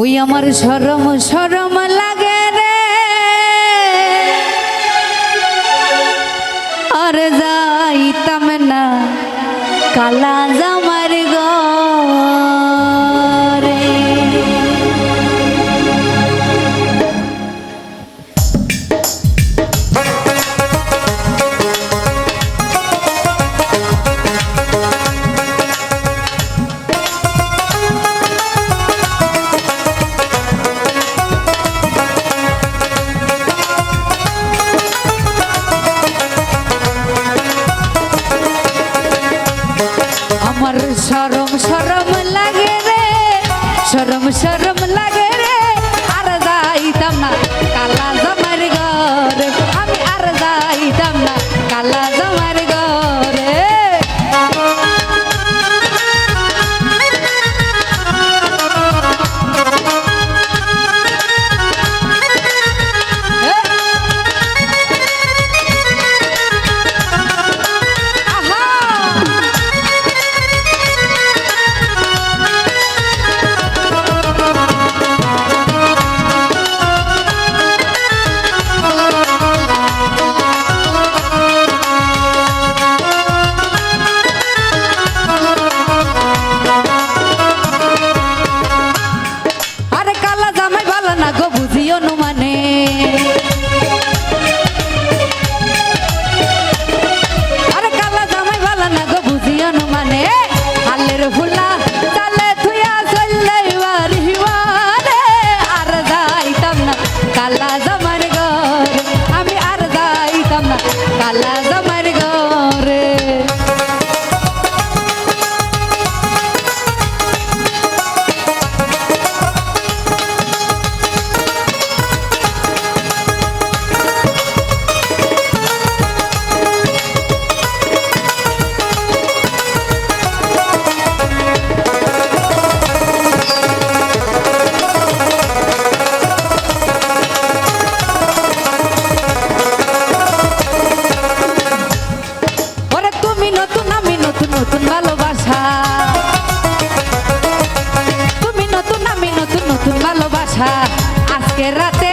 ওই আমার সরম সরম লাগে রে। আর যা colors. কথা আজকে রাতে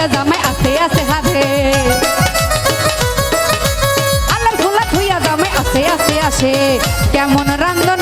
দিয়া জামাই আস্তে আস্তে হাতে। আল্লাহ খোলা ধুইয়া জামাই আছে আছে আসে। কেমন রান্ধন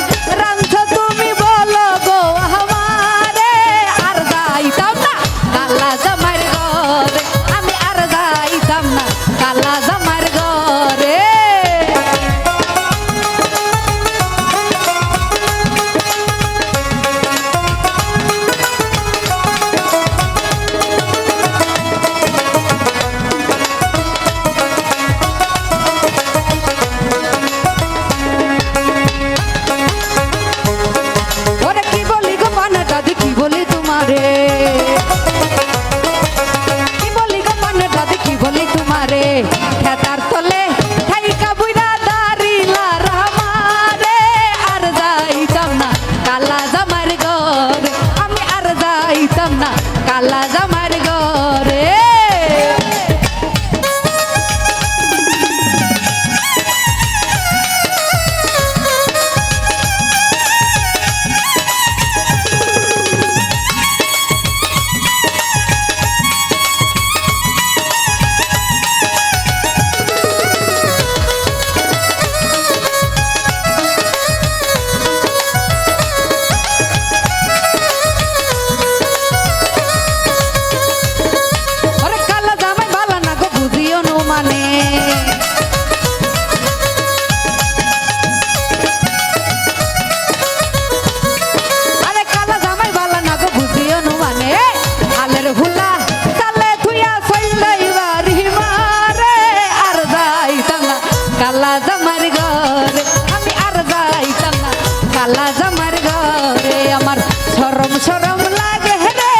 কালা জামার ঘরে আমার সরম সরম লাগে রে,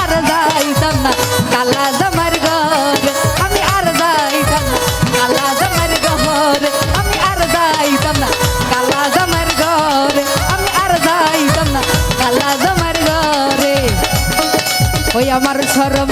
আর যাইতাম না। কালা জামার ঘরে আমি আর যাইতাম না। কালা জামার ঘরে আমি আর যাইতাম না। কালা জামার ঘরে আমি আর যাইতাম না। কালা জামার ঘরে ওই আমার সরম